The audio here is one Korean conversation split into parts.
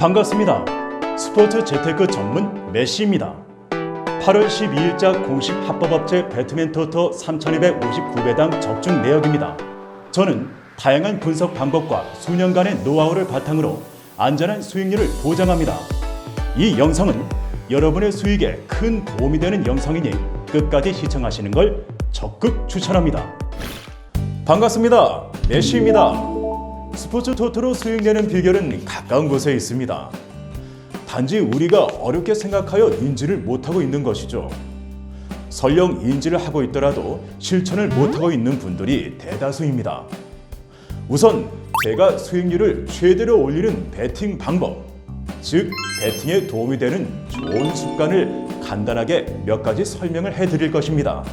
반갑습니다. 스포츠 재테크 전문 메시입니다. 8월 12일자 공식 합법업체 배트맨 토토 3259배당 적중 내역입니다. 저는 다양한 분석 방법과 수년간의 노하우를 바탕으로 안전한 수익률을 보장합니다. 이 영상은 여러분의 수익에 큰 도움이 되는 영상이니 끝까지 시청하시는 걸 적극 추천합니다. 반갑습니다. 메시입니다. 스포츠 토토로 수익 내는 비결은 가까운 곳에 있습니다. 단지 우리가 어렵게 생각하여 인지를 못하고 있는 것이죠. 설령 인지를 하고 있더라도 실천을 못하고 있는 분들이 대다수입니다. 우선 제가 수익률을 최대로 올리는 베팅 방법, 즉 베팅에 도움이 되는 좋은 습관을 간단하게 몇 가지 설명을 해드릴 것입니다.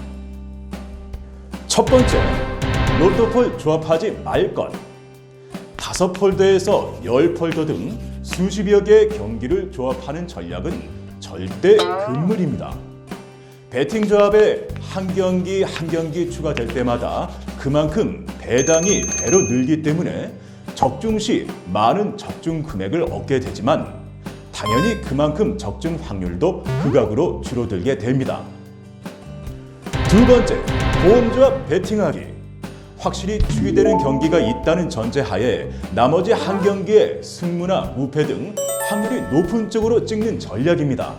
첫 번째, 로또폴 조합하지 말 것. 다섯 폴더에서 열 폴더 등 수십여 개의 경기를 조합하는 전략은 절대 금물입니다. 배팅 조합에 한 경기 한 경기 추가될 때마다 그만큼 배당이 배로 늘기 때문에 적중 시 많은 적중 금액을 얻게 되지만 당연히 그만큼 적중 확률도 극악으로 줄어들게 됩니다. 두 번째, 보험조합 베팅하기. 확실히 추이되는 경기가 있다는 전제하에 나머지 한 경기에 승무나 무패 등 확률이 높은 쪽으로 찍는 전략입니다.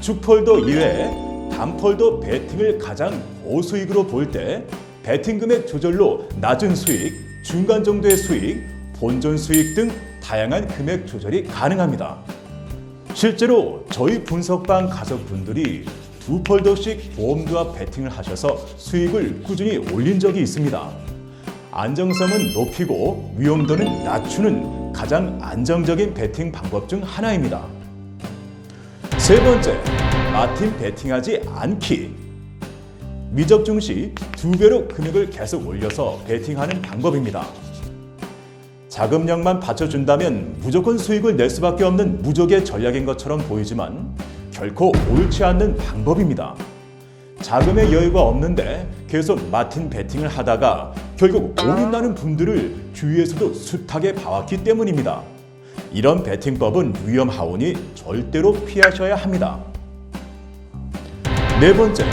주폴더 이외에 단폴더 베팅을 가장 고수익으로 볼 때 베팅 금액 조절로 낮은 수익, 중간 정도의 수익, 본전 수익 등 다양한 금액 조절이 가능합니다. 실제로 저희 분석방 가족분들이 두 폴더씩 보험조합 베팅을 하셔서 수익을 꾸준히 올린 적이 있습니다. 안정성은 높이고 위험도는 낮추는 가장 안정적인 베팅 방법 중 하나입니다. 세 번째, 마틴 베팅하지 않기. 미적중 시두 배로 금액을 계속 올려서 베팅하는 방법입니다. 자금량만 받쳐준다면 무조건 수익을 낼 수밖에 없는 무적의 전략인 것처럼 보이지만 결코 옳지 않는 방법입니다. 자금의 여유가 없는데 계속 마틴 베팅을 하다가 결국 올인나는 분들을 주위에서도 숱하게 봐왔기 때문입니다. 이런 베팅법은 위험하오니 절대로 피하셔야 합니다. 네 번째,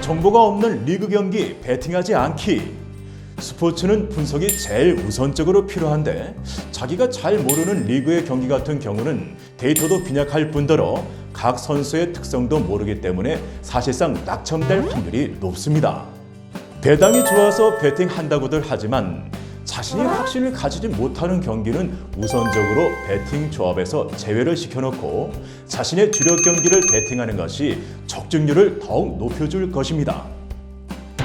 정보가 없는 리그 경기 베팅하지 않기. 스포츠는 분석이 제일 우선적으로 필요한데 자기가 잘 모르는 리그의 경기 같은 경우는 데이터도 빈약할 뿐더러 각 선수의 특성도 모르기 때문에 사실상 낙첨될 확률이 높습니다. 배당이 좋아서 베팅한다고들 하지만 자신이 확신을 가지지 못하는 경기는 우선적으로 베팅 조합에서 제외를 시켜놓고 자신의 주력 경기를 베팅하는 것이 적중률을 더욱 높여줄 것입니다.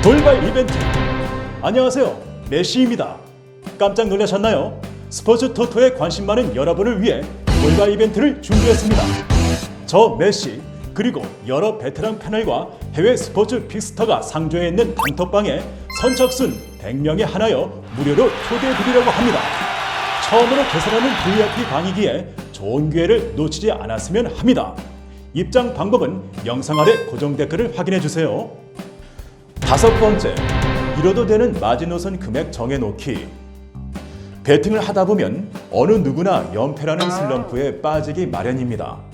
돌발 이벤트 안녕하세요 메시입니다. 깜짝 놀라셨나요? 스포츠 토토에 관심 많은 여러분을 위해 돌발 이벤트를 준비했습니다. 저 메시 그리고 여러 베테랑 패널과 해외 스포츠 픽스터가 상조해 있는 단톡방에 선착순 100명에 하나여 무료로 초대해드리려고 합니다. 처음으로 개설하는 VIP 강의기에 좋은 기회를 놓치지 않았으면 합니다. 입장 방법은 영상 아래 고정 댓글을 확인해 주세요. 다섯 번째, 이뤄도 되는 마지노선 금액 정해놓기. 베팅을 하다 보면 어느 누구나 연패라는 슬럼프에 빠지기 마련입니다.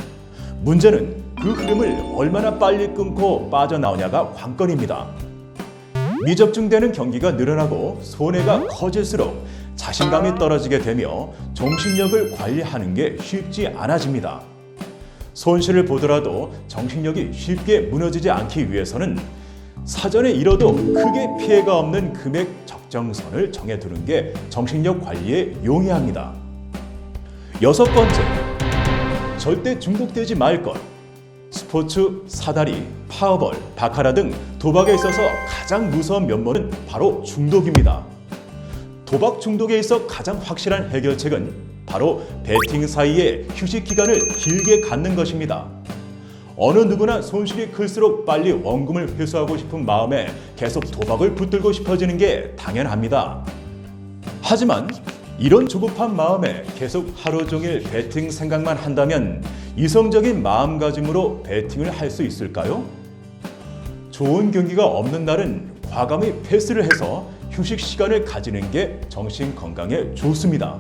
문제는 그 흐름을 얼마나 빨리 끊고 빠져나오냐가 관건입니다. 미적중되는 경기가 늘어나고 손해가 커질수록 자신감이 떨어지게 되며 정신력을 관리하는 게 쉽지 않아집니다. 손실을 보더라도 정신력이 쉽게 무너지지 않기 위해서는 사전에 잃어도 크게 피해가 없는 금액 적정선을 정해두는 게 정신력 관리에 용이합니다. 여섯 번째, 절대 중독되지 말 것. 스포츠, 사다리, 파워볼, 바카라 등 도박에 있어서 가장 무서운 면모는 바로 중독입니다. 도박 중독에 있어 가장 확실한 해결책은 바로 베팅 사이에 휴식 기간을 길게 갖는 것입니다. 어느 누구나 손실이 클수록 빨리 원금을 회수하고 싶은 마음에 계속 도박을 붙들고 싶어지는 게 당연합니다. 하지만 이런 조급한 마음에 계속 하루 종일 베팅 생각만 한다면 이성적인 마음가짐으로 베팅을 할 수 있을까요? 좋은 경기가 없는 날은 과감히 패스를 해서 휴식 시간을 가지는 게 정신 건강에 좋습니다.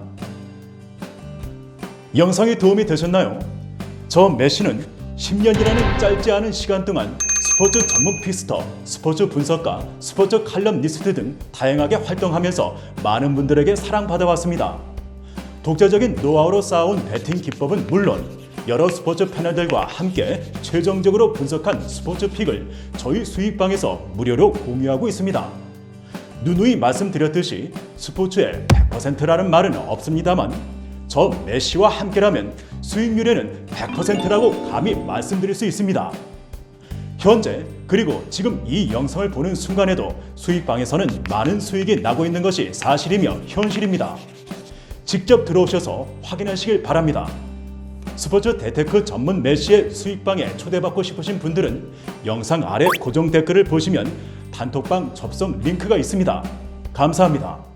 영상이 도움이 되셨나요? 저 메시는 10년이라는 짧지 않은 시간 동안 스포츠 전문 피스터, 스포츠 분석가, 스포츠 칼럼니스트 등 다양하게 활동하면서 많은 분들에게 사랑받아 왔습니다. 독자적인 노하우로 쌓아온 배팅 기법은 물론 여러 스포츠 패널들과 함께 최종적으로 분석한 스포츠 픽을 저희 수익방에서 무료로 공유하고 있습니다. 누누이 말씀드렸듯이 스포츠에 100%라는 말은 없습니다만 저 메시와 함께라면 수익률에는 100%라고 감히 말씀드릴 수 있습니다. 현재 그리고 지금 이 영상을 보는 순간에도 수익방에서는 많은 수익이 나고 있는 것이 사실이며 현실입니다. 직접 들어오셔서 확인하시길 바랍니다. 스포츠 대테크 전문 메시의 수익방에 초대받고 싶으신 분들은 영상 아래 고정 댓글을 보시면 단톡방 접속 링크가 있습니다. 감사합니다.